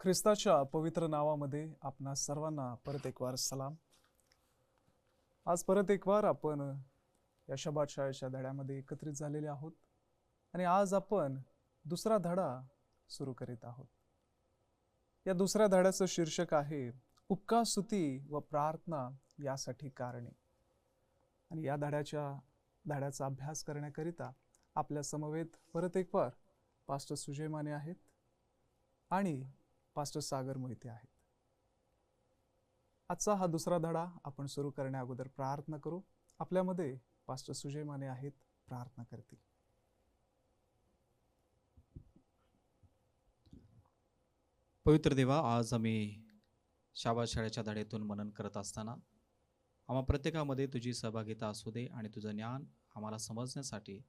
ख्रिस्ताच्या पवित्र नावामध्ये आपणा सर्वांना परत एकवार सलाम. आज परत एकवार आपण या शबाद शाळेच्या धड्यामध्ये एकत्रित झालेले आहोत आणि आज आपण दुसरा धडा सुरू करीत आहोत. या दुसऱ्या धड्याचं शीर्षक आहे उपकास्तुती व प्रार्थना यासाठी कारणे. आणि या धड्याच्या धड्याचा अभ्यास करण्याकरिता आपल्या समवेत परत एकवार पास्टर सुजय माने आहेत आणि पास्टर सागर मोहिते आहेत. आजचा हा दुसरा धडा आपण सुरू करण्या अगोदर प्रार्थना करू. आपल्यामध्ये पास्टर सुजय माने आहेत प्रार्थना करतील. पवित्र देवा आज आम्ही शाबा शाळेच्या धड्यातून मनन करत असताना आम्हा प्रत्येकामध्ये तुझी सहभागिता असू दे आणि तुझं ज्ञान आम्हाला समजण्यासाठी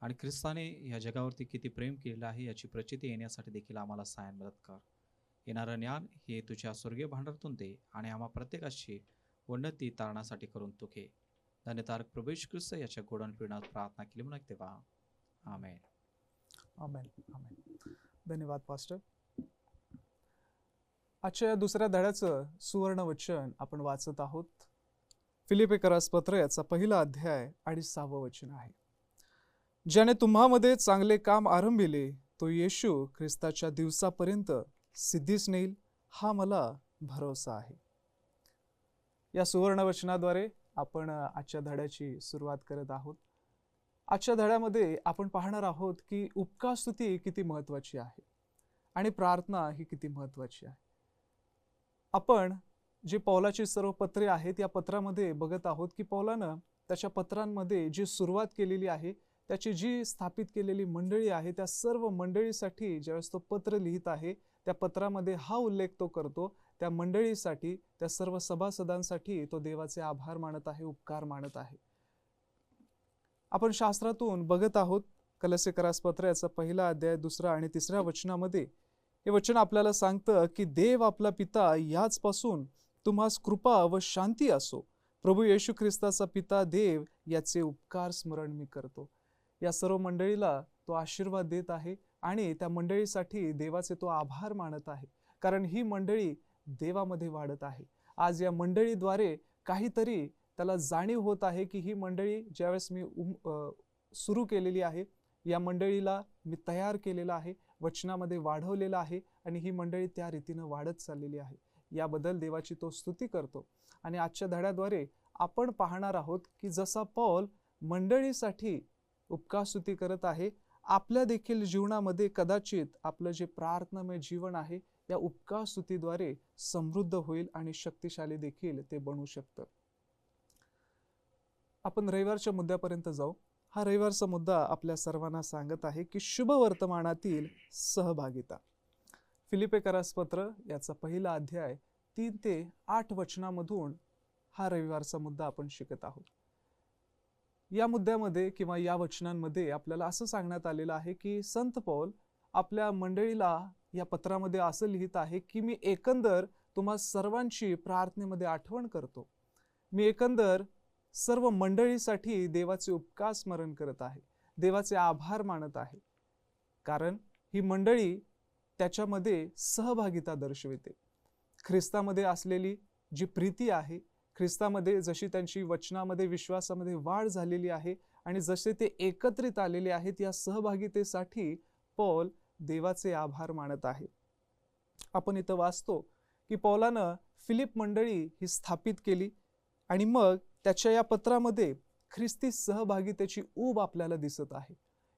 आणि ख्रिस्ताने या जगावरती किती प्रेम केलेलं आहे याची प्रचिती येण्यासाठी देखील आम्हाला सायन मदत कर. येणारं ज्ञान हे तुझ्या स्वर्गीय भांडारातून दे आणि आम्हा प्रत्येकाची उन्नती तारणासाठी करून तू घे. धन्यतारक प्रभेश ख्रिस्त याच्या गोडन पिढीनात प्रार्थना केली म्हणून तेव्हा आमेन. आमेन आमेन. धन्यवाद पास्टर. आजच्या या दुसऱ्या धड्याचं सुवर्ण वचन आपण वाचत आहोत. फिलिपेकरास पत्र याचा पहिला अध्याय आणि सहावं वचन आहे. ज्याने तुम्हामध्ये चांगले काम आरंभिले तो येशू ख्रिस्ताच्या दिवसापर्यंत सिद्धीच नेईल हा मला भरोसा आहे. या सुवर्ण वचनाद्वारे आपण आजच्या धड्याची सुरुवात करत आहोत. आजच्या धड्यामध्ये आपण पाहणार आहोत की उपकास्तुती किती महत्वाची आहे आणि प्रार्थना ही किती महत्वाची आहे. आपण जे पौलाची सर्व पत्रे आहेत या पत्रामध्ये बघत आहोत की पौलानं त्याच्या पत्रांमध्ये जी सुरुवात केलेली आहे त्याची जी स्थापित केलेली मंडळी आहे त्या सर्व मंडळीसाठी ज्यावेळेस तो पत्र लिहित आहे त्या पत्रामध्ये हा उल्लेख तो करतो त्या मंडळीसाठी त्या सर्व सभासदांसाठी तो देवाचे आभार मानत आहे उपकार मानत आहे. आपण शास्त्रातून बघत आहोत कलसेकरास पत्र याचा पहिला अध्याय दुसरा आणि तिसऱ्या वचनामध्ये हे वचन आपल्याला सांगतं की देव आपला पिता याचपासून तुम्हास कृपा व शांती असो. प्रभू येशू ख्रिस्ताचा पिता देव याचे उपकार स्मरण मी करतो. या सर्व मंडळीला तो आशीर्वाद देत आहे. आणि त्या मंडळीसाठी देवाचे तो आभार मानत आहे. कारण ही मंडळी देवामध्ये वाढत आहे. आज या मंडळीद्वारे काहीतरी त्याला जाणीव होत आहे की ही मंडळी ज्यावेळेस मी उम सुरू केलेली आहे या मंडळीला मी तयार केलेलं आहे वचनामध्ये वाढवलेलं आहे आणि ही मंडळी त्या रीतीनं वाढत चाललेली आहे. याबद्दल देवाची तो स्तुती करतो. आणि आजच्या धड्याद्वारे आपण पाहणार आहोत की जसा पॉल मंडळीसाठी उपकास्तुती करत आहे आपल्या देखील जीवनामध्ये कदाचित आपलं जे प्रार्थनामय जीवन आहे या उपकार स्तुतीद्वारे समृद्ध होईल आणि शक्तिशाली देखील ते बनू शकतं. आपण रविवारच्या मुद्द्यापर्यंत जाऊ. हा रविवारचा मुद्दा आपल्या सर्वांना सांगत आहे की शुभ वर्तमानातील सहभागिता. फिलिपेकरास पत्र याचा पहिला अध्याय तीन ते आठ वचनामधून हा रविवारचा मुद्दा आपण शिकत आहोत. या मुद्द्यामध्ये किंवा या वचनांमध्ये आपल्याला असं सांगण्यात आलेलं आहे की संत पौल आपल्या मंडळीला या पत्रामध्ये असं लिहित आहे की मी एकंदर तुम्हा सर्वांची प्रार्थनेमध्ये आठवण करतो. मी एकंदर सर्व मंडळीसाठी देवाचे उपकार स्मरण करत आहे. देवाचे आभार मानत आहे. कारण ही मंडळी त्याच्यामध्ये सहभागिता दर्शविते. ख्रिस्तामध्ये असलेली जी प्रीती आहे ख्रिस्तामध्ये जशी त्यांची वचनामध्ये विश्वासामध्ये वाढ झालेली आहे आणि जसे ते एकत्रित आलेले आहेत या सहभागितेसाठी पौल देवाचे आभार मानत आहे. आपण इथं वाचतो की पौलानं फिलिप मंडळी ही स्थापित केली आणि मग त्याच्या या पत्रामध्ये ख्रिस्ती सहभागितेची ऊब आपल्याला दिसत आहे.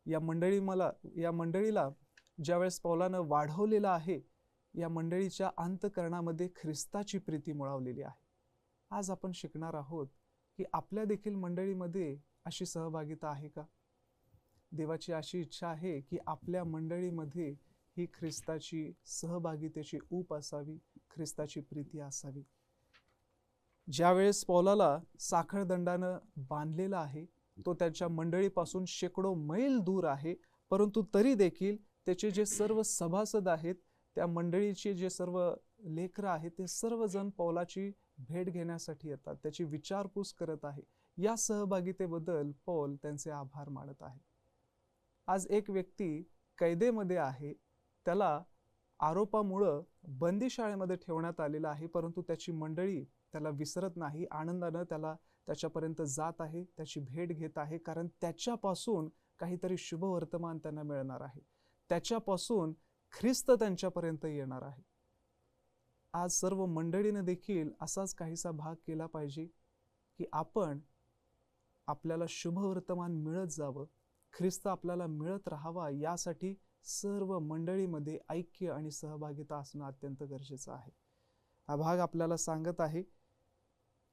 या मंडळी मला या मंडळीला ज्यावेळेस पौलानं वाढवलेलं आहे या मंडळीच्या अंतकरणामध्ये ख्रिस्ताची प्रीती मुळावलेली आहे. आज आपण शिकणार आहोत की आपल्या देखील मंडळीमध्ये अशी सहभागिता आहे का? देवाची अशी इच्छा आहे की आपल्या मंडळीमध्ये ही ख्रिस्ताची सहभागितेची ऊप असावी ख्रिस्ताची प्रीती असावी. ज्यावेळेस पौलाला साखळदंडानं बांधलेला आहे तो त्याच्या मंडळीपासून शेकडो मैल दूर आहे परंतु तरी देखील त्याचे जे सर्व सभासद आहेत त्या मंडळीचे जे सर्व लेकरं आहेत ते सर्वजण पौलाची भेट घेण्यासाठी येतात त्याची विचारपूस करत आहे. या सहभागितेबद्दल पौल त्यांचे आभार मानत आहे. आज एक व्यक्ती कैदेमध्ये आहे. त्याला आरोपामुळं बंदीशाळेमध्ये ठेवण्यात आलेला आहे परंतु त्याची मंडळी त्याला विसरत नाही. आनंदानं त्याला त्याच्यापर्यंत जात आहे त्याची भेट घेत आहे कारण त्याच्यापासून काहीतरी शुभ वर्तमान त्यांना मिळणार आहे. त्याच्यापासून ख्रिस्त त्यांच्यापर्यंत येणार आहे. आज सर्व मंडळीनं देखील असाच काहीसा भाग केला पाहिजे की आपण आपल्याला शुभवर्तमान मिळत जावं ख्रिस्त आपल्याला मिळत राहावा यासाठी सर्व मंडळीमध्ये ऐक्य आणि सहभागिता असणं अत्यंत गरजेचं आहे. हा भाग आपल्याला सांगत आहे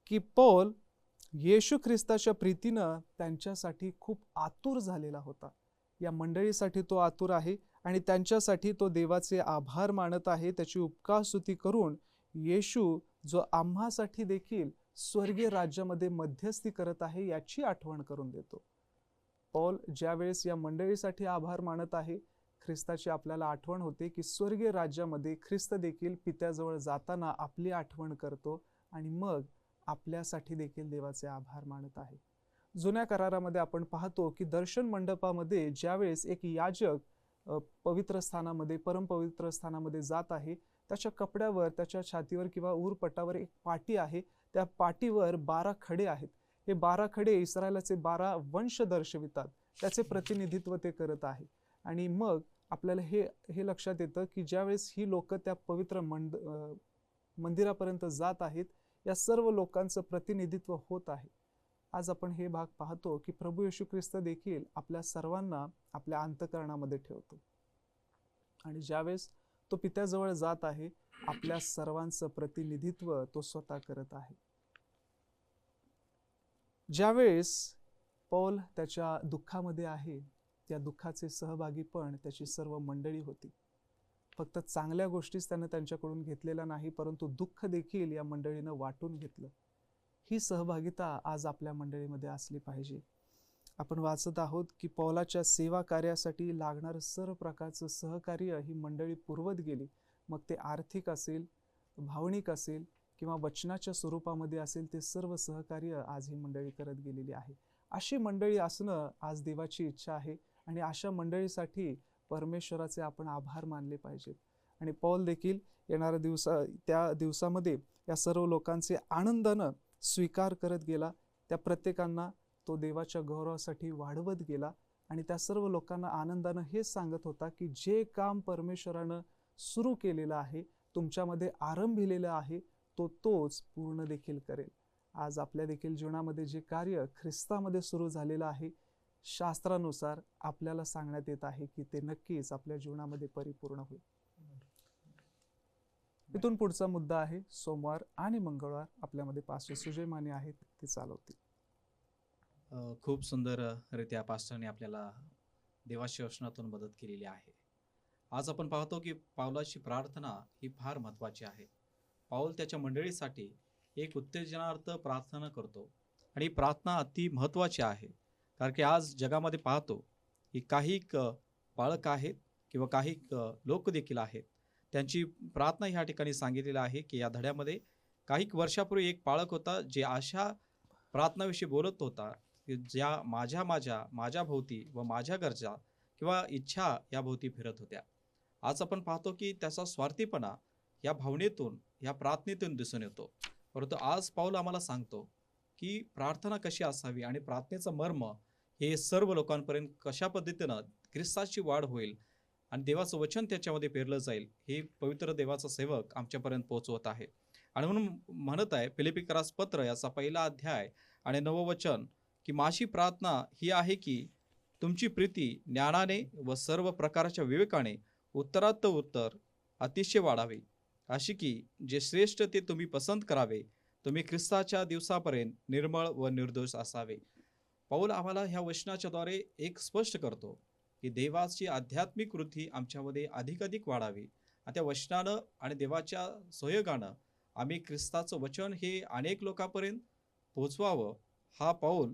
की पौल येशू ख्रिस्ताच्या प्रीतीनं त्यांच्यासाठी खूप आतुर झालेला होता. या मंडळीसाठी तो आतुर आहे. आणि त्यांच्यासाठी तो देवाचे आभार मानत आहे. त्याची उपकार स्तुती करून येशू जो आम्हासाठी देखील स्वर्गीय राज्यामध्ये मध्यस्थी करत आहे याची आठवण करून देतो. पॉल ज्यावेळेस या मंडळीसाठी आभार मानत आहे ख्रिस्ताची आपल्याला आठवण होते की स्वर्गीय राज्यामध्ये ख्रिस्त देखील पित्याजवळ जाताना आपली आठवण करतो आणि मग आपल्यासाठी देखील देवाचे आभार मानत आहे. जुन्या करारामध्ये आपण पाहतो की दर्शन मंडपामध्ये ज्यावेळेस एक याजक पवित्र स्थानामध्ये परमपवित्र स्थानामध्ये जात आहे. त्याच्या कपड्यावर त्याच्या छातीवर किंवा ऊरपटावर एक पाटी आहे. त्या पाटीवर बारा खडे आहेत. हे बारा खडे इस्रायलाचे बारा वंश दर्शवितात. त्याचे प्रतिनिधित्व ते करत आहे. आणि मग आपल्याला हे हे लक्षात येतं की ज्यावेळेस ही लोक त्या पवित्र मंद मंदिरापर्यंत जात आहेत या सर्व लोकांचं प्रतिनिधित्व होत आहे. आज आपण हे भाग पाहतो की प्रभू येशू ख्रिस्त देखील आपल्या सर्वांना आपल्या अंतकरणामध्ये ठेवतो. आणि ज्यावेळेस तो पित्याजवळ जात आहे आपल्या सर्वांचं प्रतिनिधित्व तो स्वतः करत आहे. ज्यावेळेस पौल त्याच्या दुःखामध्ये आहे त्या दुःखाचे सहभागी पण त्याची सर्व मंडळी होती. फक्त चांगल्या गोष्टीच त्यानं त्यांच्याकडून घेतलेल्या नाही परंतु दुःख देखील या मंडळीनं वाटून घेतलं. ही सहभागिता आज आपल्या मंडळीमध्ये असली पाहिजे. आपण वाचत आहोत की पौलाच्या सेवा कार्यासाठी लागणारं सर्व प्रकारचं सहकार्य ही मंडळी पुरवत गेली. मग ते आर्थिक असेल भावनिक असेल किंवा वचनाच्या स्वरूपामध्ये असेल ते सर्व सहकार्य आज ही मंडळी करत गेलेली आहे. अशी मंडळी असणं आज देवाची इच्छा आहे आणि अशा मंडळीसाठी परमेश्वराचे आपण आभार मानले पाहिजेत. आणि पौल देखील येणाऱ्या दिवसा त्या दिवसामध्ये या सर्व लोकांचे आनंदानं स्वीकार करत गेला. त्या प्रत्येकांना तो देवाच्या गौरवासाठी वाढवत गेला आणि त्या सर्व लोकांना आनंदानं हेच सांगत होता की जे काम परमेश्वरानं सुरू केलेलं आहे तुमच्यामध्ये आरंभिलेलं आहे तो तोच पूर्ण देखील करेल. आज आपल्या देखील जीवनामध्ये जे कार्य ख्रिस्तामध्ये सुरू झालेलं आहे शास्त्रानुसार आपल्याला सांगण्यात येत आहे की ते नक्कीच आपल्या जीवनामध्ये परिपूर्ण होईल. इथून पुढचा मुद्दा आहे सोमवार आणि मंगळवार आपल्यामध्ये पाचशे सुजय माने आहेत ते चालवतील. खूप सुंदररित्या पास्टरने आपल्याला देवाच्या वचनातून मदत केलेली आहे. आज आपण पाहतो की पावलाची प्रार्थना ही फार महत्त्वाची आहे. पाऊल त्याच्या मंडळीसाठी एक उत्तेजनार्थ प्रार्थना करतो आणि प्रार्थना अति महत्त्वाची आहे. कारण की आज जगामध्ये पाहतो की काही क बाळक आहेत किंवा काही लोक देखील आहेत. त्यांची प्रार्थना ह्या ठिकाणी सांगितलेली आहे की या धड्यामध्ये काही वर्षापूर्वी एक पाळक होता जे अशा प्रार्थनाविषयी बोलत होता की ज्या माझ्या माझ्या माझ्या भोवती व माझ्या गरजा किंवा इच्छा या भोवती फिरत होत्या. आज आपण पाहतो की त्याचा स्वार्थीपणा या भावनेतून या प्रार्थनेतून दिसून येतो. परंतु आज पाऊल आम्हाला सांगतो की प्रार्थना कशी असावी आणि प्रार्थनेचं मर्म हे सर्व लोकांपर्यंत कशा पद्धतीनं ख्रिस्ताची वाढ होईल आणि देवाचं वचन त्याच्यामध्ये पेरलं जाईल हे पवित्र देवाचा सेवक आमच्यापर्यंत पोहोचवत आहे. आणि म्हणून म्हणत आहे फिलिपिकरास पत्र याचा पहिला अध्याय आणि नववचन की माझी प्रार्थना ही आहे की तुमची प्रीती ज्ञानाने व सर्व प्रकारच्या विवेकाने उत्तरात उत्तर अतिशय वाढावी. अशी की जे श्रेष्ठ ते तुम्ही पसंत करावे तुम्ही ख्रिस्ताच्या दिवसापर्यंत निर्मळ व निर्दोष असावे. पाऊल आम्हाला ह्या वचनाच्याद्वारे एक स्पष्ट करतो. की देवाची आध्यात्मिक वृद्धी आमच्यामध्ये अधिकाधिक वाढावी. आणि त्या वचनानं आणि देवाच्या सहयोगानं आम्ही ख्रिस्ताचं वचन हे अनेक लोकांपर्यंत पोचवावं हा पाऊल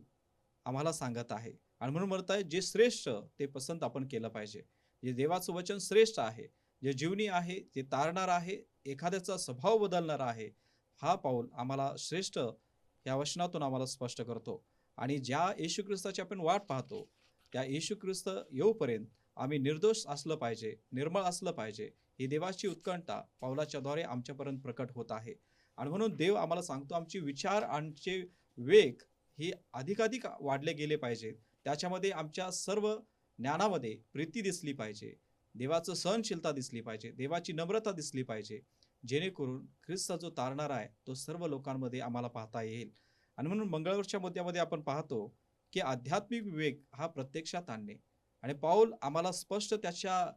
आम्हाला सांगत आहे. आणि म्हणून म्हणत आहे जे श्रेष्ठ ते पसंत आपण केलं पाहिजे. जे देवाचं वचन श्रेष्ठ आहे जे जीवनी आहे जे तारणार आहे एखाद्याचा स्वभाव बदलणार आहे हा पाऊल आम्हाला श्रेष्ठ या वचनातून आम्हाला स्पष्ट करतो. आणि ज्या येशू ख्रिस्ताची आपण वाट पाहतो त्या येशू ख्रिस्त येऊपर्यंत आम्ही निर्दोष असलं पाहिजे निर्मळ असलं पाहिजे. ही देवाची उत्कंठा पावलाच्याद्वारे आमच्यापर्यंत प्रकट होत आहे. आणि म्हणून देव आम्हाला सांगतो आमचे विचार आमचे वेग हे अधिकाधिक वाढले गेले पाहिजेत त्याच्यामध्ये आमच्या सर्व ज्ञानामध्ये प्रीती दिसली पाहिजे. देवाचं सहनशीलता दिसली पाहिजे. देवाची नम्रता दिसली पाहिजे. जेणेकरून ख्रिस्त जो तारणारा आहे तो सर्व लोकांमध्ये आम्हाला पाहता येईल. आणि म्हणून मंगळवारच्या मुद्द्यामध्ये आपण पाहतो की आध्यात्मिक विवेक हा प्रत्यक्षात आणणे. आणि पाऊल आम्हाला स्पष्ट त्याच्या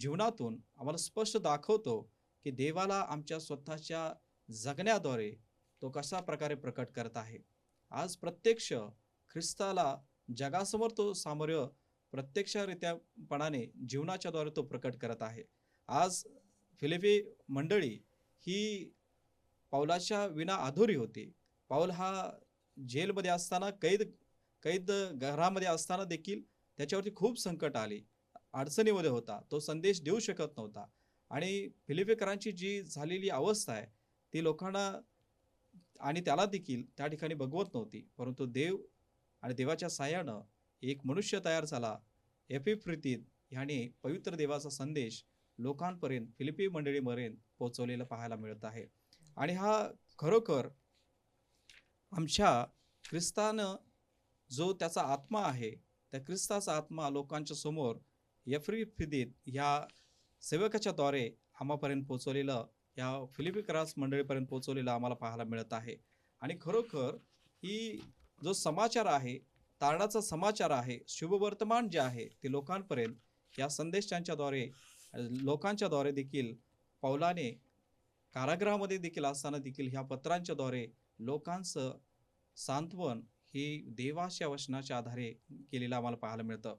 जीवनातून आम्हाला स्पष्ट दाखवतो की देवाला आमच्या स्वतःच्या जगण्याद्वारे तो कशा प्रकारे प्रकट करत आहे. आज प्रत्यक्ष ख्रिस्ताला जगासमोर तो सामोर्य प्रत्यक्षरित्यापणाने जीवनाच्याद्वारे तो प्रकट करत आहे. आज फिलिपी मंडळी ही पावलाच्या विना अधुरी होती. पाऊल हा जेलमध्ये असताना कैद कैद घरामध्ये असताना देखील त्याच्यावरती खूप संकट आले. अडचणीमध्ये होता. तो संदेश देऊ शकत नव्हता. आणि फिलिपेकरांची जी झालेली अवस्था आहे ती लोकांना आणि त्याला देखील त्या ठिकाणी बघवत नव्हती. परंतु देव आणि देवाच्या साह्यानं एक मनुष्य तयार झाला. एपिप्रितीत ह्याने पवित्र देवाचा संदेश लोकांपर्यंत फिलिपी मंडळीपर्यंत पोहोचवलेला पाहायला मिळत आहे. आणि हा खरोखर आमच्या ख्रिस्तानं जो त्याचा आत्मा आहे त्या ख्रिस्ताचा आत्मा लोकांच्या समोर यफ्रिफिदीत ह्या सेवकाच्याद्वारे आम्हापर्यंत पोचवलेलं या फिलिपी क्रास मंडळीपर्यंत पोचवलेलं आम्हाला पाहायला मिळत आहे. आणि खरोखर ही जो समाचार आहे तारणाचा समाचार आहे शुभवर्तमान जे आहे ते लोकांपर्यंत या संदेशांच्याद्वारे लोकांच्याद्वारे देखील पौलाने कारागृहामध्ये देखील असताना देखील ह्या पत्रांच्याद्वारे लोकांचं सांत्वन ही देवाच्या वचनाच्या आधारे केलेलं आम्हाला पाहायला मिळतं.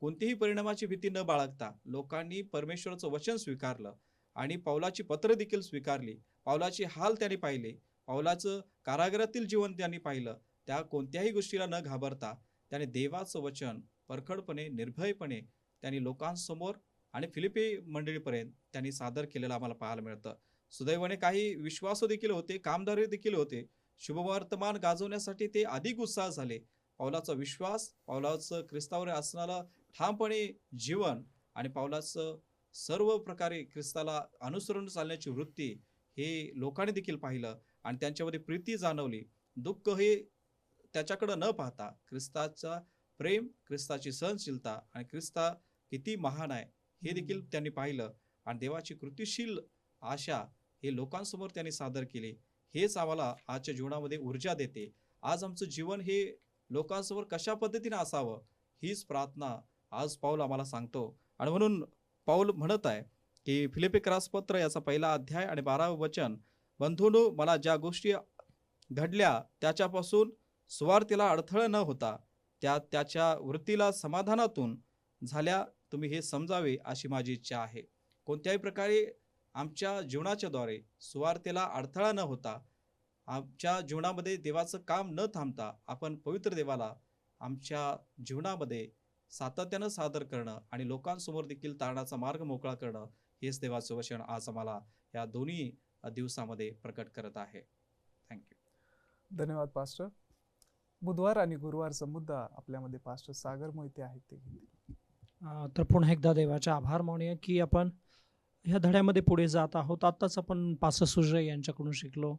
कोणतीही परिणामाची भीती न बाळगता लोकांनी परमेश्वराचं वचन स्वीकारलं आणि पावलाची पत्र देखील स्वीकारली. पावलाची हाल त्यांनी पाहिले. पावलाचं कारागृहातील जीवन त्यांनी पाहिलं. त्या कोणत्याही गोष्टीला न घाबरता त्याने देवाचं वचन परखडपणे निर्भयपणे त्यांनी लोकांसमोर आणि फिलिपी मंडळीपर्यंत त्यांनी सादर केलेलं आम्हाला पाहायला मिळतं. सुदैवाने काही विश्वास देखील होते कामदारी देखील होते. शुभवर्तमान गाजवण्यासाठी ते अधिक उत्साह झाले. पावलाचा विश्वास पावलाचं ख्रिस्तावर असणारं ठामपणे जीवन आणि पावलाचं सर्व प्रकारे ख्रिस्ताला अनुसरून चालण्याची वृत्ती हे लोकांनी देखील पाहिलं आणि त्यांच्यामध्ये प्रीती जाणवली. दुःख हे त्याच्याकडं न पाहता ख्रिस्ताचा प्रेम ख्रिस्ताची सहनशीलता आणि ख्रिस्ता किती महान आहे हे देखील त्यांनी पाहिलं आणि देवाची कृतिशील आशा हे लोकांसमोर त्यांनी सादर केली. हेच आम्हाला आजच्या जीवनामध्ये ऊर्जा देते. आज आमचं जीवन हे लोकांसमोर कशा पद्धतीने असावं हीच प्रार्थना आज पाऊल आम्हाला सांगतो. आणि म्हणून पाऊल म्हणत आहे की फिलिपी क्रासपत्र याचा पहिला अध्याय आणि बारावं वचन बंधूनो मला ज्या गोष्टी घडल्या त्याच्यापासून स्वार्थीला अडथळा न होता त्या त्याच्या वृत्तीला समाधानातून झाल्या तुम्ही हे समजावे अशी माझी इच्छा आहे. कोणत्याही प्रकारे आमच्या जीवनाच्याद्वारे सुवार्तेला अडथळा न होता आमच्या जीवनामध्ये देवाचं काम न थांबता आपण पवित्र देवाला आमच्या जीवनामध्ये सातत्यानं सादर करणं आणि लोकांसमोर देखील तारणाचा मार्ग मोकळा करणं हेच देवाचं वचन आज आम्हाला या दोन्ही दिवसामध्ये प्रकट करत आहे. थँक्यू धन्यवाद पास्टर बुधवार आणि गुरुवारचा मुद्दा आपल्यामध्ये पास्टर सागर मोहिते आहेत ते तर पुन्हा एकदा देवाचे आभार मानूया की आपण ह्या धड्यामध्ये पुढे जात आहोत. आत्ताच आपण पास यांच्याकडून शिकलो.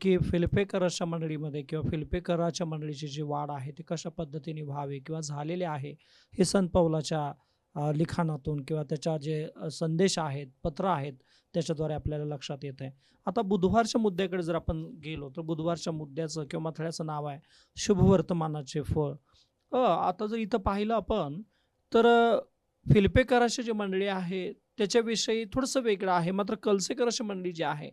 की फिल्पेकराच्या मंडळीमध्ये किंवा फिल्पेकराच्या मंडळीची जी वाढ आहे ती कशा पद्धतीने व्हावी किंवा झालेले आहे हे संत पौलाच्या लिखाणातून किंवा त्याच्या जे संदेश आहेत पत्र आहेत त्याच्याद्वारे आपल्याला लक्षात येत आहे आता बुधवारच्या मुद्द्याकडे जर आपण गेलो तर बुधवारच्या मुद्द्याचं किंवा मथळ्याचं नाव आहे शुभवर्तमानाचे फळ. आता जर इथं पाहिलं आपण तर फिल्पेकराची जी मंडळी आहे त्याच्याविषयी थोडंसं वेगळं आहे. मात्र कलसेकर अशी मंडळी जी आहे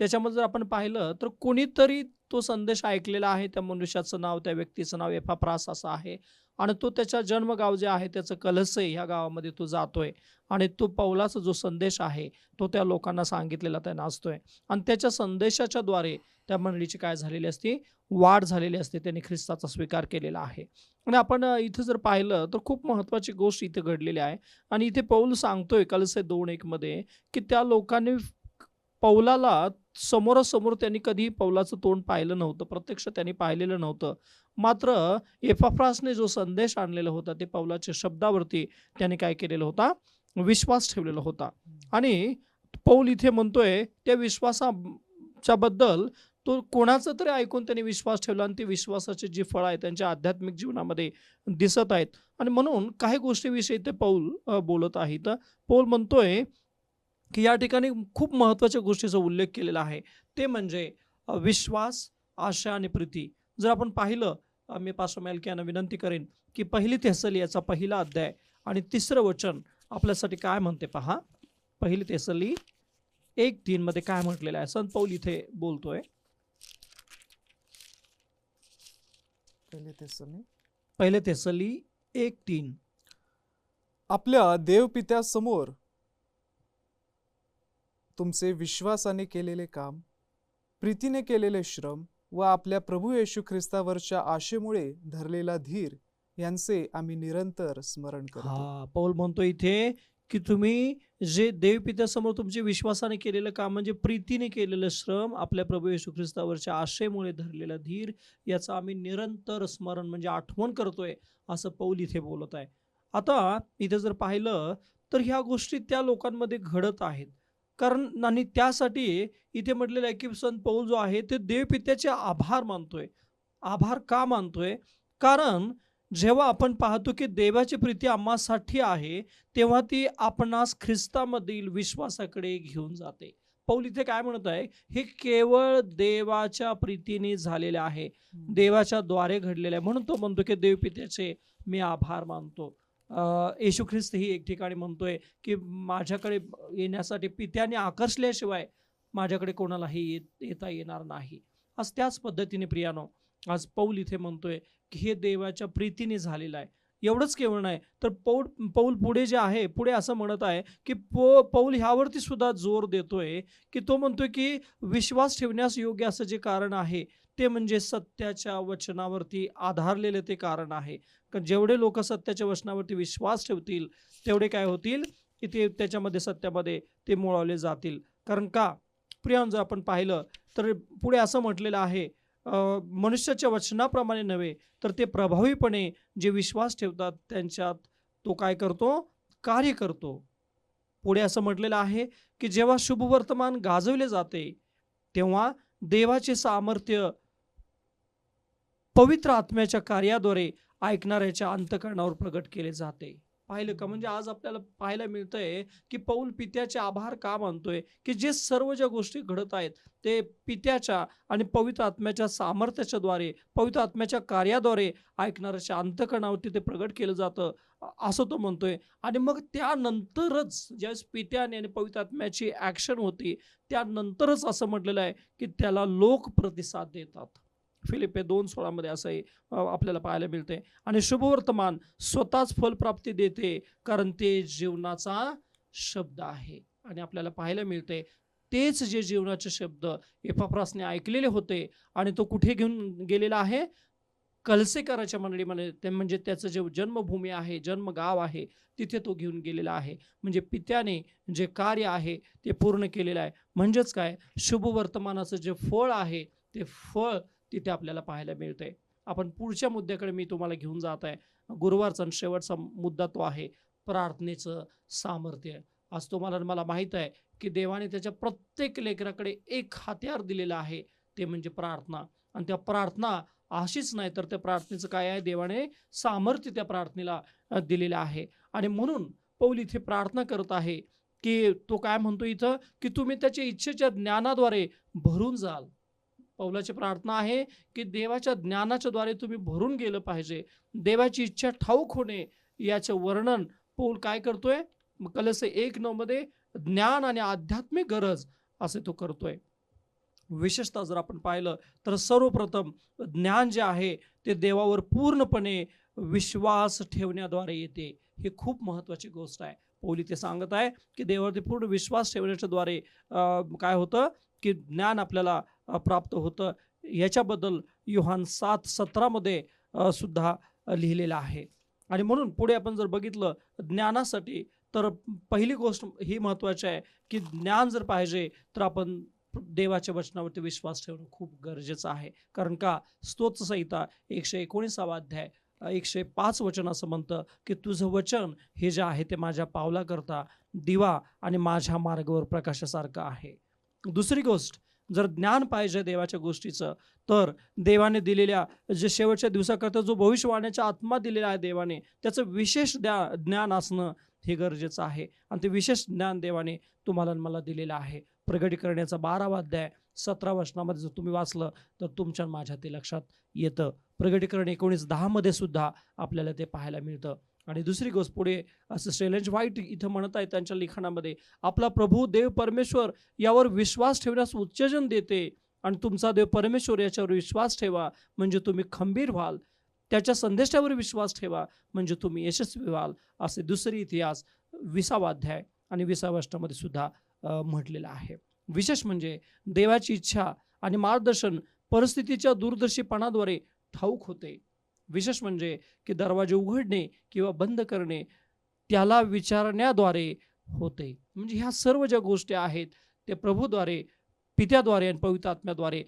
त्याच्यामध्ये जर आपण पाहिलं तर कोणीतरी तो संदेश ऐकलेला आहे त्या मनुष्याचं नाव त्या व्यक्तीचं नाव एफा प्रास असं आहे. आणि तो त्याच्या जन्मगाव जे आहे त्याचं कलसे ह्या गावामध्ये तो जातोय. आणि तो पौलाचा जो संदेश आहे तो त्या लोकांना सांगितलेला त्या असतोय आणि त्याच्या संदेशाच्याद्वारे त्या मंडळीची काय झालेली असते? वाढ झालेली असते. त्यांनी ख्रिस्ताचा स्वीकार केलेला आहे. आणि आपण इथं जर पाहिलं तर खूप महत्त्वाची गोष्ट इथे घडलेली आहे. आणि इथे पौल सांगतोय कलसे दोन एकमध्ये की त्या लोकांनी पौलाला समोरासमोर त्यांनी कधी पौलाचं तोंड पाहिलं नव्हतं प्रत्यक्ष त्यांनी पाहिलेलं नव्हतं. मात्र एफाफ्रासने जो संदेश आणलेला होता ते पौलाच्या शब्दावरती त्याने काय केलेला होता? विश्वास ठेवलेला होता. आणि पौल इथे म्हणतोय त्या विश्वासाच्या बद्दल तो कोणाचं तरी ऐकून त्यांनी विश्वास ठेवला आणि ते विश्वासाचे जी फळं आहेत त्यांच्या आध्यात्मिक जीवनामध्ये दिसत आहेत. आणि म्हणून काही गोष्टीविषयी ते पौल बोलत आहेत. पौल म्हणतोय की या ठिकाणी खूप महत्त्वाच्या गोष्टीचा उल्लेख केलेला आहे. ते म्हणजे विश्वास आशा आणि प्रीती. जर आपण पाहिलं मी पास्टर मॅलकी यांना विनंती करेन की पहिली तेसली याचा पहिला अध्याय आणि तिसरं वचन आपल्यासाठी काय म्हणते पहा. पहिली तेसली एक तीन मध्ये काय म्हटलेलं आहे? संत पौल इथे बोलतोय. पहिले तेसनी पहिले तेसली एक तीन. आपल्या देवपित्यासमोर तुमचे विश्वासाने केलेले काम प्रीतीने केलेले श्रम व आपल्या प्रभू येशू ख्रिस्तावरच्या आशेमुळे धरलेला धीर यांचे आम्ही निरंतर स्मरण करतो. पौल म्हणतो इथे की तुम्ही जे देवपित्यासमोर तुमचे विश्वासाने केलेलं काम म्हणजे प्रीतीने केलेलं श्रम आपल्या प्रभू येशू ख्रिस्तावरच्या आशेमुळे धरलेला धीर याचं आम्ही निरंतर स्मरण म्हणजे आठवण करतोय असं पौल इथे बोलत आहे. आता इथे जर पाहिलं तर ह्या गोष्टी त्या लोकांमध्ये घडत आहेत. कारण आणि त्यासाठी इथे म्हटलेलं आहे की संत पौल जो आहे ते देवपित्याचे आभार मानतोय. आभार का मानतोय? कारण जेव्हा आपण पाहतो की देवाची प्रीती आम्हासाठी आहे तेव्हा ती आपणास ख्रिस्तामधील विश्वासाकडे घेऊन जाते. पौल इथे काय म्हणत आहे? हे केवळ देवाच्या प्रीतीने झालेले आहे. देवाच्या द्वारे घडलेले आहे. म्हणून तो म्हणतो की देवपित्याचे मी आभार मानतो. येशू ख्रिस्त ही एक ठिकाणी म्हणतोय की माझ्याकडे येण्यासाठी पित्याने आकर्षल्याशिवाय माझ्याकडे कोणालाही येत येता येणार नाही. आज त्याच पद्धतीने प्रियानो आज पौल इथे म्हणतोय की हे देवाच्या प्रीतीने झालेलं आहे. एवढंच केवळ नाही तर पौल पौल पुढे जे आहे पुढे असं म्हणत आहे की पो पौल ह्यावरती सुद्धा जोर देतोय की तो म्हणतोय की विश्वास ठेवण्यास योग्य असं जे कारण आहे ते म्हणजे सत्याच्या वचनावरती आधारलेले ते कारण आहे. कारण जेवढे लोक सत्याच्या वचनावरती विश्वास ठेवतील तेवढे काय होतील? की ते त्याच्यामध्ये सत्यामध्ये ते मुळवले जातील. कारण का? प्रियान जर आपण पाहिलं तर पुढे असं म्हटलेलं आहे मनुष्याच्या वचनाप्रमाणे नव्हे तर ते प्रभावीपणे जे विश्वास ठेवतात त्यांच्यात तो काय करतो? कार्य करतो. पुढे असं म्हटलेलं आहे की जेव्हा शुभवर्तमान गाजवले जाते तेव्हा देवाचे सामर्थ्य पवित्र आत्म्याच्या कार्याद्वारे ऐकणाऱ्याच्या अंतकरणावर प्रगट केले जाते. पाहिलं का? म्हणजे आज आपल्याला पाहायला मिळतंय की पौल पित्याचे आभार का मानतोय? की जे सर्व ज्या गोष्टी घडत आहेत ते पित्याच्या आणि पवित्र आत्म्याच्या सामर्थ्याच्या द्वारे पवित्र आत्म्याच्या कार्याद्वारे ऐकणाऱ्याच्या अंतकरणावरती ते प्रगट केलं जातं असं तो म्हणतोय. आणि मग त्यानंतरच ज्यावेळेस पित्याने आणि पवित्र आत्म्याची ॲक्शन होती त्यानंतरच असं म्हटलेलं आहे की त्याला लोक प्रतिसाद देतात. फिलिपे दोन सोळामध्ये असंही अ, आपल्याला पाहायला मिळते आणि शुभवर्तमान स्वतःच फलप्राप्ती देते कारण ते जीवनाचा शब्द आहे. आणि आपल्याला पाहायला मिळते तेच जे जीवनाचे शब्द एपाफ्रासने ऐकलेले होते आणि तो कुठे घेऊन गेलेला आहे? कलसेकराच्या मंडळीमध्ये ते म्हणजे त्याचं जे जन्मभूमी आहे जन्मगाव आहे तिथे तो घेऊन गेलेला आहे. म्हणजे पित्याने जे कार्य आहे ते पूर्ण केलेलं आहे. म्हणजेच काय? शुभवर्तमानाचं जे फळ आहे ते फळ तिथे आपल्याला पाहायला मिळते आपण पुढच्या मुद्द्याकडे मी तुम्हाला घेऊन जात आहे. गुरुवारचा आणि शेवटचा मुद्दा तो आहे प्रार्थनेचं सामर्थ्य. आज तुम्हाला मला माहीत आहे की देवाने त्याच्या प्रत्येक लेकराकडे एक हत्यार दिलेलं आहे ते म्हणजे प्रार्थना. आणि त्या प्रार्थना अशीच नाही तर त्या प्रार्थनेचं काय आहे? देवाने सामर्थ्य त्या प्रार्थनेला दिलेलं आहे. आणि म्हणून पौल इथे प्रार्थना करत आहे की तो काय म्हणतो इथं? की तुम्ही त्याच्या इच्छेच्या ज्ञानाद्वारे भरून जाल. पौलाची प्रार्थना आहे की देवाच्या ज्ञानाच्या द्वारे तुम्ही भरून गेलं पाहिजे. देवाची इच्छा ठाऊक होणे याचं वर्णन पौल काय करतोय? कलस एक नऊ मध्ये ज्ञान आणि आध्यात्मिक गरज असे तो करतोय. विशेषतः जर आपण पाहिलं तर सर्वप्रथम ज्ञान जे आहे ते देवावर पूर्णपणे विश्वास ठेवण्याद्वारे येते. ही खूप महत्त्वाची गोष्ट आहे. पौली ते सांगत आहे की देवावरती पूर्ण विश्वास ठेवण्याच्या द्वारे अं, काय होतं? की ज्ञान आपल्याला प्राप्त होतं. याच्याबद्दल युहान सात सतरामध्ये सुद्धा लिहिलेलं आहे. आणि म्हणून पुढे आपण जर बघितलं ज्ञानासाठी तर पहिली गोष्ट ही महत्त्वाची आहे की ज्ञान जर पाहिजे तर आपण देवाच्या वचनावरती विश्वास ठेवणं खूप गरजेचं आहे. कारण का? स्तोत्र संहिता एकशे एकोणीसावा अध्याय एकशे पाच वचन असं म्हणतं की तुझं वचन हे जे आहे ते माझ्या पावलाकरता दिवा आणि माझ्या मार्गावर प्रकाशासारखं आहे. दुसरी गोष्ट जर ज्ञान पाहिजे देवाच्या गोष्टीचं तर देवाने दिलेल्या जे शेवटच्या दिवसाकरता जो भविष्यवाण्याचा आत्मा दिलेला आहे देवाने त्याचं विशेष द्या ज्ञान असणं हे गरजेचं आहे. आणि ते विशेष ज्ञान देवाने तुम्हाला मला दिलेलं आहे. प्रगटीकरण्याचा बारावा अध्याय सतरा वर्षामध्ये जर तुम्ही वाचलं तर तुमच्या माझ्या ते लक्षात येतं. प्रगटीकरण एकोणीस दहामध्ये सुद्धा आपल्याला ते पाहायला मिळतं. आणि दुसरी गोष्ट पुढे असं शैलेंज व्हाईट इथं म्हणत आहे त्यांच्या लिखाणामध्ये आपला प्रभू देव परमेश्वर यावर विश्वास ठेवण्यास उत्तेजन देते आणि तुमचा देव परमेश्वर याच्यावर विश्वास ठेवा म्हणजे तुम्ही खंबीर व्हाल. त्याच्या संदेशावर विश्वास ठेवा म्हणजे तुम्ही यशस्वी व्हाल. असे दुसरी इतिहास विसावा अध्याय आणि विसावाष्टामध्ये सुद्धा म्हटलेलं आहे. विशेष म्हणजे देवाची इच्छा आणि मार्गदर्शन परिस्थितीच्या दूरदर्शीपणाद्वारे ठाऊक होते. विशेष म्हणजे की दरवाजे उघडणे किंवा बंद करणे त्याला विचारण्याद्वारे होते. म्हणजे ह्या सर्व ज्या गोष्टी आहेत ते प्रभूद्वारे पित्याद्वारे आणि पवित्र आत्म्याद्वारे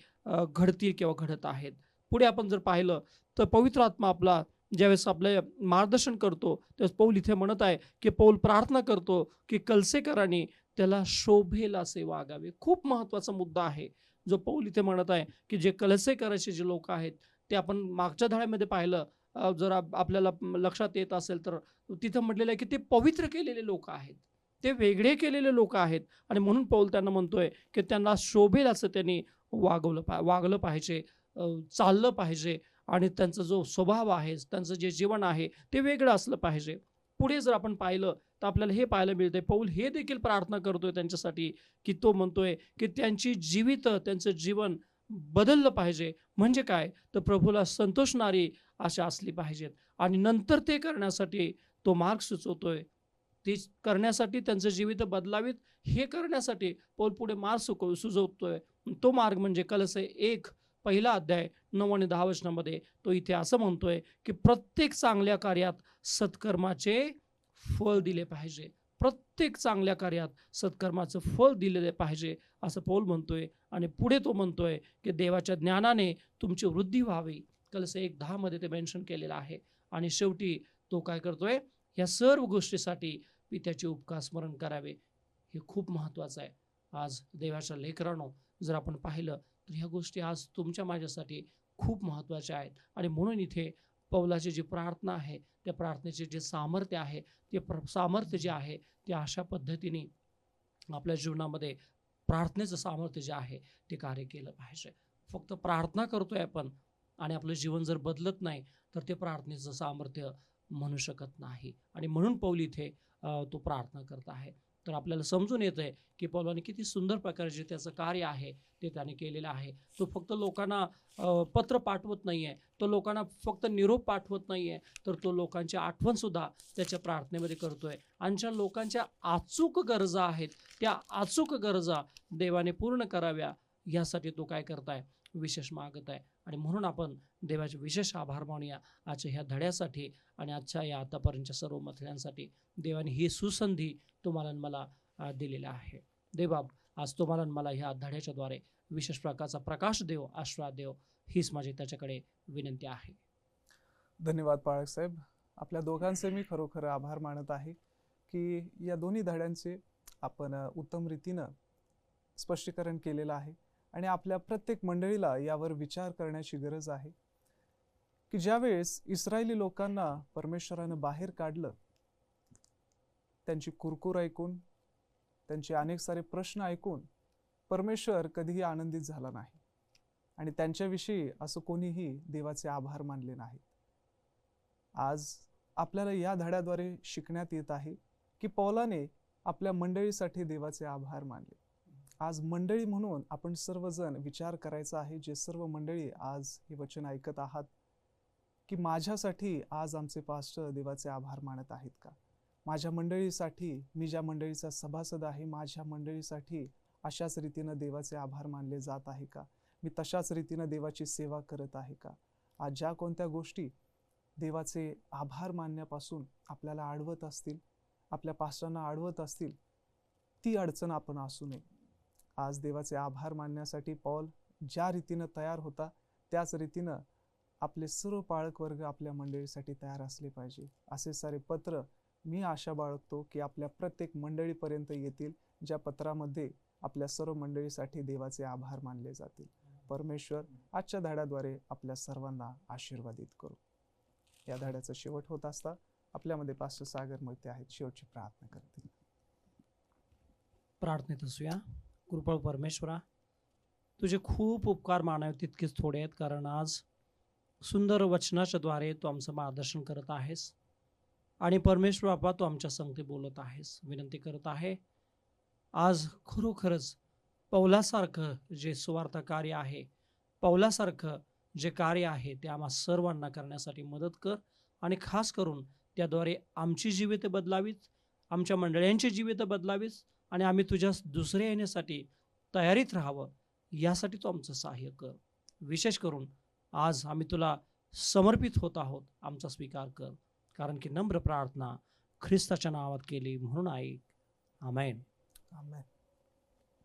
घडतील किंवा घडत आहेत. पुढे आपण जर पाहिलं तर पवित्र आत्मा आपला ज्यावेळेस आपलं मार्गदर्शन करतो त्यावेळेस पौल इथे म्हणत आहे की पौल प्रार्थना करतो की कलसेकरांनी त्याला शोभेल असे वागावे खूप महत्त्वाचा मुद्दा आहे. जो पौल इथे म्हणत आहे की जे कलसेकराचे जे लोक आहेत ते आपण मागच्या धड्यामध्ये पाहिलं. जर आप- आपल्याला लक्षात येत असेल तर तिथं म्हटलेलं आहे की ते पवित्र केलेले लोक आहेत. ते वेगळे केलेले लोक आहेत. आणि म्हणून पौल त्यांना म्हणतोय की त्यांना शोभेल असं त्यांनी वागवलं पा वागलं पाहिजे चाललं पाहिजे. आणि त्यांचा जो स्वभाव आहे त्यांचं जे जीवन आहे ते वेगळं असलं पाहिजे. पुढे जर आपण पाहिलं तर आपल्याला हे पाहायला मिळतंय पौल हे देखील प्रार्थना करतोय त्यांच्यासाठी की तो म्हणतोय की त्यांची जीवित त्यांचं जीवन बदललं पाहिजे. म्हणजे काय? तर प्रभूला संतोषणारी अशा असली पाहिजेत. आणि नंतर ते करण्यासाठी तो मार्ग सुचवतोय. ते करण्यासाठी त्यांचं जीवित बदलावीत हे करण्यासाठी पौल पुढे मार्ग सुक सुचवतोय तो मार्ग म्हणजे कलस एक पहिला अध्याय नऊ आणि दहा वचनामध्ये तो इथे असं म्हणतोय की प्रत्येक चांगल्या कार्यात सत्कर्माचे फळ दिले पाहिजे. प्रत्येक चांगल्या कार्यात सत्कर्माचं फळ दिलेले पाहिजे असं पौल म्हणतोय आणि पुढे तो म्हणतोय की देवाच्या ज्ञानाने तुमची वृद्धी व्हावी. कलस एक दहामध्ये ते मेन्शन केलेलं आहे. आणि शेवटी तो काय करतोय? या सर्व गोष्टीसाठी पित्याचे उपकार स्मरण करावे. हे खूप महत्त्वाचं आहे. आज देवाच्या लेकरांनो जर आपण पाहिलं तर ह्या गोष्टी आज तुमच्या माझ्यासाठी खूप महत्त्वाच्या आहेत. आणि म्हणून इथे पौलाची जी प्रार्थना आहे त्या प्रार्थनेचे जे सामर्थ्य आहे ते प्र सामर्थ्य जे आहे ते अशा पद्धतीने आपल्या जीवनामध्ये प्रार्थनेचं सामर्थ्य जे आहे ते कार्य केलं पाहिजे. फक्त प्रार्थना करतोय आपण आणि आपलं जीवन जर बदलत नाही तर ते प्रार्थनेचं सामर्थ्य म्हणू शकत नाही. आणि म्हणून पौल इथे तो प्रार्थना करत आहे. तर आपल्याला समजून येतं आहे की पौलाने किती सुंदर प्रकारचे त्याचं कार्य आहे ते त्याने केलेलं आहे. तो फक्त लोकांना पत्र पाठवत नाही आहे तो लोकांना फक्त निरोप पाठवत नाही आहे तर तो लोकांची आठवणसुद्धा त्याच्या प्रार्थनेमध्ये करतो आहे आणि ज्या लोकांच्या अचूक गरजा आहेत त्या अचूक गरजा देवाने पूर्ण कराव्या यासाठी तो काय करताय? विशेष मागत आहे आणि म्हणून आपण देवाचे विशेष आभार मानूया. आजच्या ह्या धड्यासाठी आणि आजच्या या आतापर्यंतच्या सर्व मथळ्यांसाठी देवाने ही सुसंधी तुम्हाला मला दिलेला आहे. देवबाब आज तुम्हाला मला ह्या धड्याच्याद्वारे विशेष प्रकारचा प्रकाश देव आश्वाद देव हीच माझी त्याच्याकडे विनंती आहे. धन्यवाद पाळक साहेब. आपल्या दोघांचे मी खरोखर आभार मानत आहे की या दोन्ही धड्यांचे आपण उत्तम रीतीनं स्पष्टीकरण केलेलं आहे आणि आपल्या प्रत्येक मंडळीला यावर विचार करण्याची गरज आहे की ज्यावेळेस इस्रायली लोकांना परमेश्वरानं बाहेर काढलं त्यांची कुरकुर ऐकून त्यांचे अनेक सारे प्रश्न ऐकून परमेश्वर कधीही आनंदित झाला नाही. आणि त्यांच्याविषयी असं कोणीही देवाचे आभार मानले नाहीत. आज आपल्याला या धड्याद्वारे शिकण्यात येत आहे की पौलाने आपल्या मंडळीसाठी देवाचे आभार मानले. आज मंडळी म्हणून आपण सर्वजण विचार करायचा आहे जे सर्व मंडळी आज हे वचन ऐकत आहात की माझ्यासाठी आज आमचे पास्टर देवाचे आभार मानत आहेत का? माझ्या मंडळीसाठी मी ज्या मंडळीचा सभासद आहे माझ्या मंडळीसाठी अशाच रीतीनं देवाचे आभार मानले जात आहे का? मी तशाच रीतीनं देवाची सेवा करत आहे का? आज ज्या कोणत्या गोष्टी देवाचे आभार मानण्यापासून आपल्याला आडवत असतील आपल्या पास्टरांना आडवत असतील ती अडचण आपण असू नये. आज देवाचे आभार मानण्यासाठी पॉल ज्या रीतीनं तयार होता त्याच रीतीनं आपले सर्व पाळक वर्ग आपल्या मंडळीसाठी तयार असले पाहिजे. असे सारे पत्र मी आशा बाळगतो की आपल्या प्रत्येक मंडळीपर्यंत येतील ज्या पत्रामध्ये आपल्या सर्व मंडळीसाठी देवाचे आभार मानले जातील. परमेश्वर आजच्या धड्याद्वारे आपल्या सर्वांना आशीर्वादित करू. या धड्याचा शेवट होत असता आपल्यामध्ये पास्टर सागर मोहिते आहेत शेवटची प्रार्थना करतील. प्रार्थनेत असूया. कृपळ परमेश्वरा तुझे खूप उपकार मानावे तितकेच थोडे आहेत कारण आज सुंदर वचनाच्या द्वारे तू आमचं मार्गदर्शन करत आहेस. आणि परमेश्वर बापा तू आमच्या संगती बोलत आहेस. विनंती करत आहे. आज खरोखरच पौलासारखं जे सुवार्थ कार्य आहे पौलासारखं जे कार्य आहे ते आम्हा सर्वांना करण्यासाठी मदत कर आणि खास करून त्याद्वारे आमची जीवितं बदलावीत आमच्या मंडळ्यांची जीवितं बदलावीस आणि आम्ही तुझ्या दुसऱ्या येण्यासाठी तयारीत राहावं यासाठी तू आमचं सहाय्य कर. विशेष करून आज आम्ही तुला समर्पित होत आहोत आमचा स्वीकार कर. कारण की नम्र प्रार्थना ख्रिस्ताच्या नावात केली म्हणून ऐक आमेन. आमेन.